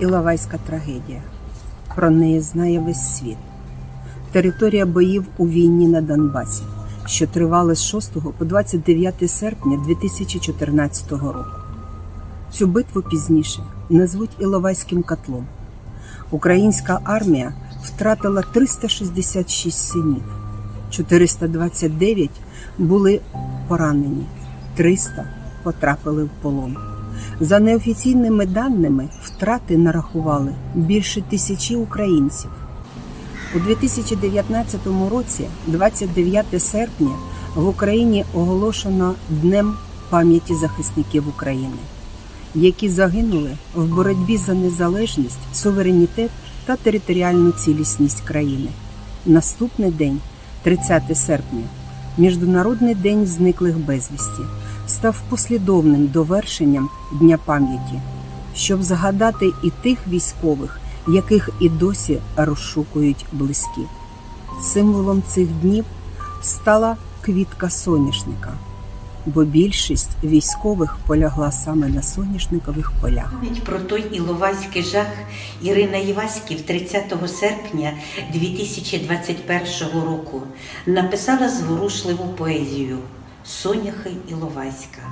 Іловайська трагедія. Про неї знає весь світ. Територія боїв у війні на Донбасі, що тривали з 6 по 29 серпня 2014 року. Цю битву пізніше назвуть Іловайським котлом. Українська армія втратила 366 синів, 429 були поранені, 300 потрапили в полон. За неофіційними даними, втрати нарахували більше тисячі українців. У 2019 році, 29 серпня, в Україні оголошено Днем пам'яті захисників України, які загинули в боротьбі за незалежність, суверенітет та територіальну цілісність країни. Наступний день, 30 серпня, Міжнародний день зниклих безвісті, став послідовним довершенням Дня пам'яті, щоб згадати і тих військових, яких і досі розшукують близькі. Символом цих днів стала квітка соняшника, бо більшість військових полягла саме на соняшникових полях. Пам'ять про той іловайський жах Ірина Іваськів 30 серпня 2021 року написала зворушливу поезію Соняхи Іловайська,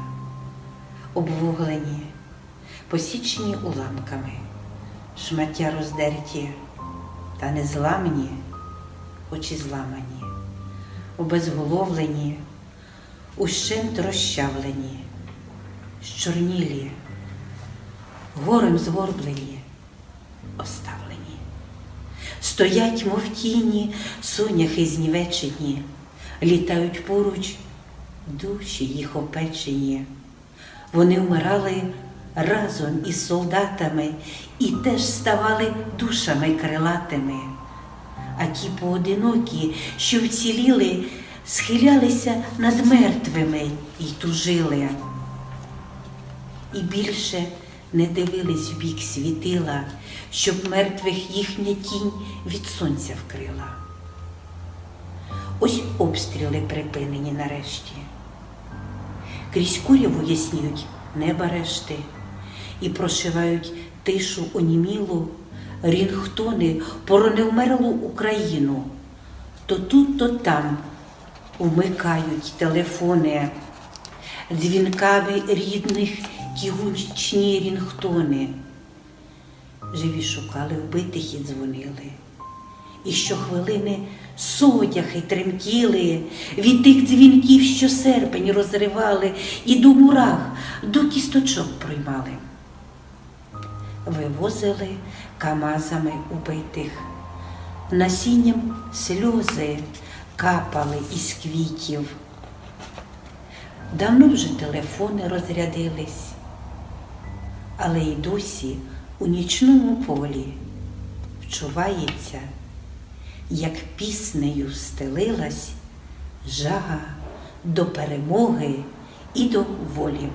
обвуглені, посічені уламками, шмаття роздерті та незламні, очі зламані, обезголовлені, ущент розчавлені, щорнілі горем згорблені, оставлені. Стоять, мов тіні, соняхи знівечені, літають поруч душі їх опечені. Вони вмирали разом із солдатами і теж ставали душами крилатими. А ті поодинокі, що вціліли, схилялися над мертвими і тужили і більше не дивились в бік світила, щоб мертвих їхня тінь від сонця вкрила. Ось обстріли припинені нарешті. Крізь куряву ясніють неба решти і прошивають тишу онімілу, рінгтони про невмерлу Україну. То тут, то там вмикають телефони дзвінками рідних ті гучні рінгтони. Живі шукали вбитих і дзвонили. І щохвилини содяхи тремтіли від тих дзвінків, що серпень розривали, і до мурах, до кісточок проймали. Вивозили камазами убитих, насінням сльози капали із квітів. Давно вже телефони розрядились, але й досі у нічному полі вчувається, як піснею стелилась жага до перемоги і до волі.